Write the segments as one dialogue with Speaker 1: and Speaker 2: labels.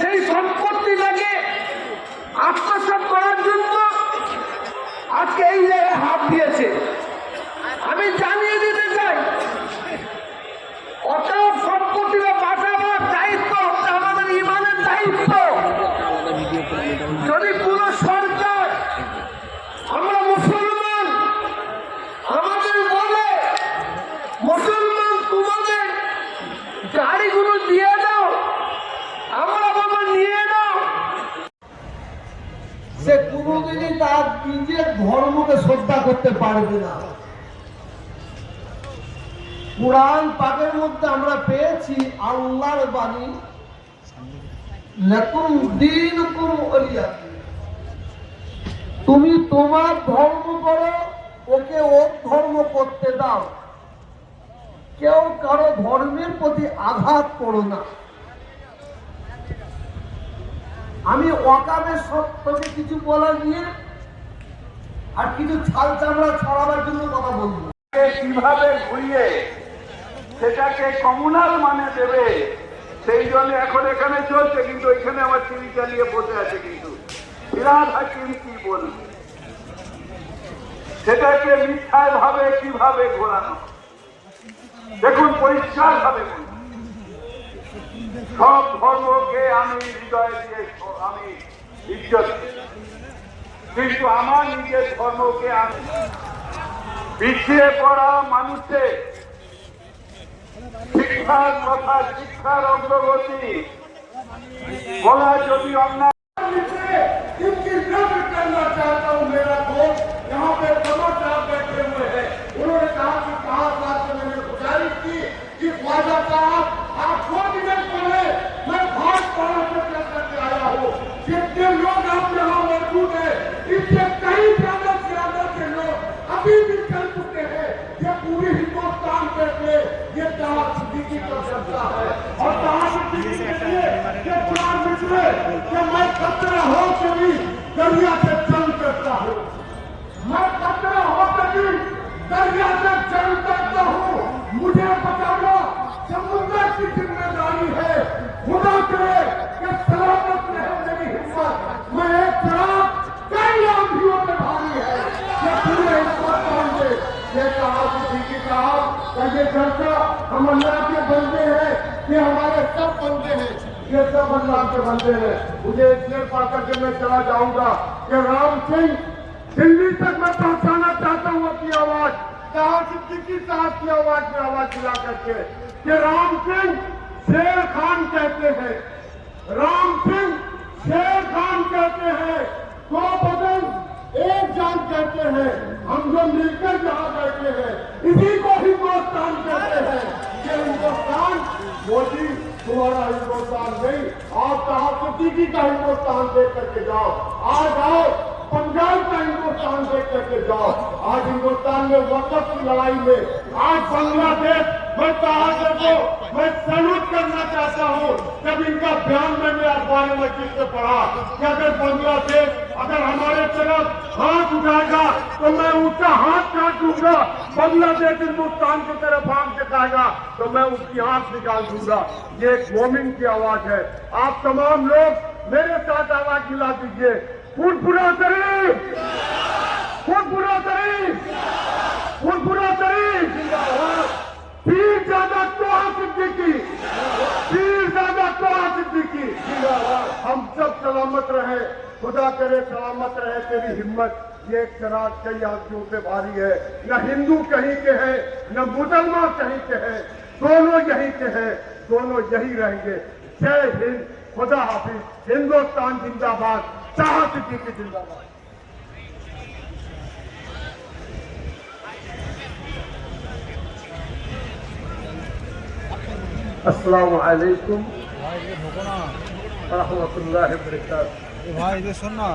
Speaker 1: সেই সম্পত্তিটাকে আত্মসাত করার জন্য আজকে এই জায়গায় হাত দিয়েছে। আমি জানিয়ে দিতে চাই অত সম্পত্তি বা বাঁচাবার দায়িত্ব হচ্ছে আমাদের ইমানের দায়িত্ব। যদি পুরো সরকার আমরা মুসলমান আমাদের বলে মুসলমান তোমাদের গাড়িগুলো দিয়ে দাও আমরা বাবা নিয়ে নাও
Speaker 2: সে কোনোদিনই তার নিজের ধর্মকে শ্রদ্ধা করতে পারবে না। কোরআন পাকের মধ্যে আমরা পেয়েছি আল্লাহর বাণী তুমি তোমার ধর্ম করো, ওকে ওর ধর্ম করতে দাও। কেউ কারও ধর্মের প্রতি আঘাত করো না। আমি অকামের সত্যকে কিছু বলা নিয়ে আর কিছু ছাল চামড়া ছড়াবার জন্য কথা বলব।
Speaker 3: কীভাবে ঘুরিয়ে সেটাকে কমুনাল মানে দেবে, সেই জন্য এখন এখানে চলছে, কিন্তু এখানে আমার টিভি চালিয়ে বসে আছে কিন্তু। বিরাট হাকিম কি বলবে? সেটাকে মিথ্যায় ভাবে কীভাবে ঘোরানো? দেখুন পরিষ্কার ভাবে সব ধর্মকে আমি হৃদয় দিয়ে, আমি ইজ্জত। কিন্তু আমার নিজের ধর্মকে আমি পিছিয়ে পড়া মানুষের শিক্ষার কথা, শিক্ষার অগ্রগতি বলা যদি অন্যায়
Speaker 4: اور کہ دریا سے جنگ کرتا ہوں میں قطرہ ہو کے بھی دریا سے جنگ کرتا ہوں مجھے بتانا سمندر کی ذمہ داری ہے۔ خدا کرے کے چرچا ہم اللہ کے بندے ہیں، یہ ہمارے سب بندے ہیں۔ یہ سب اللہ کے بندے ہیں۔ مجھے اس لیے پا کر کے میں چلا جاؤں گا کہ رام سنگھ، دلی تک میں پہنچانا چاہتا ہوں اپنی آواز۔ کہاں صدیقی صاحب کی آواز میں آواز چلا کر کے؟ کہ رام سنگھ شیر خان کہتے ہیں۔ رام سنگھ شیر خان کہتے ہیں۔ دو بدن ایک جان کہتے ہیں۔ ہم جو مل کر یہاں بیٹھے ہیں۔ اسی کو ہی ہم کہتے ہیں یہ ہندوستان موجی تمہارا ہندوستان نہیں، آپ کہاں صدیقی کا ہندوستان دیکھ کر کے جاؤ؟ آج آؤ، پنجاب کا ہندوستان دیکھ کر کے جاؤ۔ آج ہندوستان میں وقت کی لڑائی میں، آج بنگلہ دیش، میں کہا کر کو میں سلوٹ کرنا چاہتا ہوں۔ جب ان کا بیان میں میں اخبار مجید سے پڑھا کہ اگر بنگلہ دیش اگر ہمارے طرف ہاتھ اٹھائے گا تو میں ان کا ہاتھ کاٹ دوں گا۔ بنگلہ دیش ہندوستان کی طرف آنکھ دکھائے گا تو میں اس کی آنکھ نکال دوں گا۔ یہ ایک مومن کی آواز ہے۔ آپ تمام لوگ میرے ساتھ آواز ملا دیجیے۔ خود پورا کریں۔ خود پورا کریں۔ خود پورا کریں۔ پیر زیادہ تو صدیقی پیر زیادہ تو صدیقی ہم سب سلامت رہے خدا کرے سلامت رہے، تیری ہمت، یہ چراغ کئی آدمیوں پہ بھاری ہے۔ نہ ہندو کہیں کے ہیں نہ مسلمان کہیں کے ہیں دونوں یہی کے ہیں دونوں یہی رہیں گے۔ جے ہند، خدا حافظ، ہندوستان زندہ باد شاہ جی کی زندہ باد۔
Speaker 2: السلام علیکم ورحمۃ اللہ وبرکاتہ۔ ভাই এদের শোন না।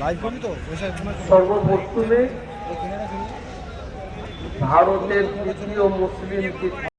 Speaker 2: লাইভ করবি তো? পয়সা সর্বপ্রথমে ভারতের তৃতীয় মুসলিম